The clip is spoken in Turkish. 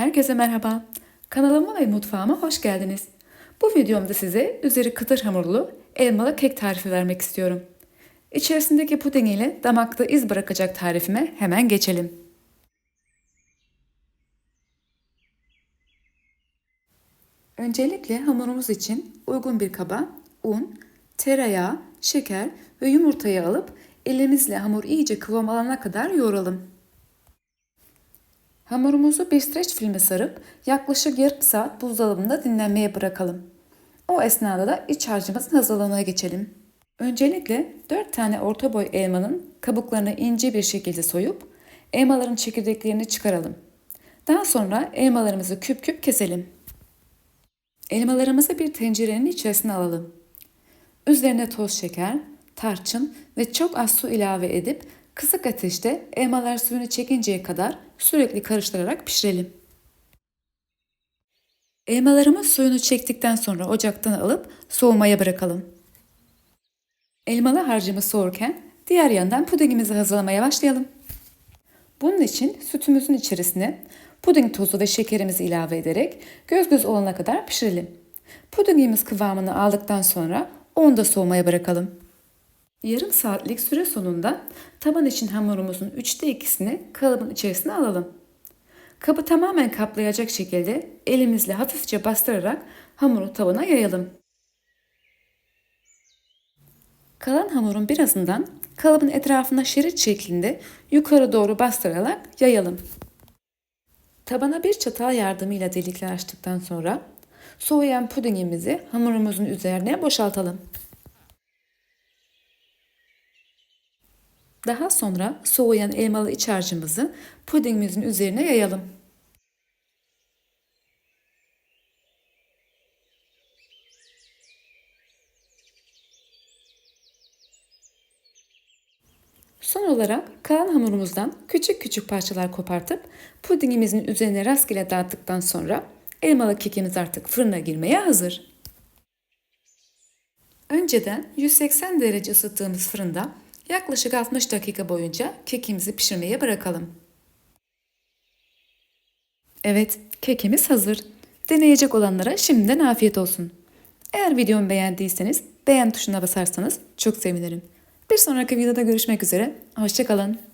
Herkese merhaba. Kanalıma ve mutfağıma hoş geldiniz. Bu videomda size üzeri kıtır hamurlu elmalı kek tarifi vermek istiyorum. İçerisindeki puding ile damakta iz bırakacak tarifime hemen geçelim. Öncelikle hamurumuz için uygun bir kaba un, tereyağı, şeker ve yumurtayı alıp elimizle hamur iyice kıvam alana kadar yoğuralım. Hamurumuzu bir streç filme sarıp yaklaşık yarım saat buzdolabında dinlenmeye bırakalım. O esnada da iç harcımızın hazırlığına geçelim. Öncelikle 4 tane orta boy elmanın kabuklarını ince bir şekilde soyup elmaların çekirdeklerini çıkaralım. Daha sonra elmalarımızı küp küp keselim. Elmalarımızı bir tencerenin içerisine alalım. Üzerine toz şeker, tarçın ve çok az su ilave edip kısık ateşte elmalar suyunu çekinceye kadar sürekli karıştırarak pişirelim. Elmalarımız suyunu çektikten sonra ocaktan alıp soğumaya bırakalım. Elmalı harcımız soğurken diğer yandan pudingimizi hazırlamaya başlayalım. Bunun için sütümüzün içerisine puding tozu ve şekerimizi ilave ederek göz göz olana kadar pişirelim. Pudingimiz kıvamını aldıktan sonra onu da soğumaya bırakalım. Yarım saatlik süre sonunda taban için hamurumuzun üçte ikisini kalıbın içerisine alalım. Kabı tamamen kaplayacak şekilde elimizle hafifçe bastırarak hamuru tabana yayalım. Kalan hamurun birazından kalıbın etrafına şerit şeklinde yukarı doğru bastırarak yayalım. Tabana bir çatal yardımıyla delikler açtıktan sonra soğuyan pudingimizi hamurumuzun üzerine boşaltalım. Daha sonra soğuyan elmalı iç harcımızı pudingimizin üzerine yayalım. Son olarak kalan hamurumuzdan küçük küçük parçalar kopartıp pudingimizin üzerine rastgele dağıttıktan sonra elmalı kekimiz artık fırına girmeye hazır. Önceden 180 derece ısıttığımız fırında yaklaşık 60 dakika boyunca kekimizi pişirmeye bırakalım. Evet, kekimiz hazır. Deneyecek olanlara şimdiden afiyet olsun. Eğer videomu beğendiyseniz beğen tuşuna basarsanız çok sevinirim. Bir sonraki videoda görüşmek üzere. Hoşçakalın.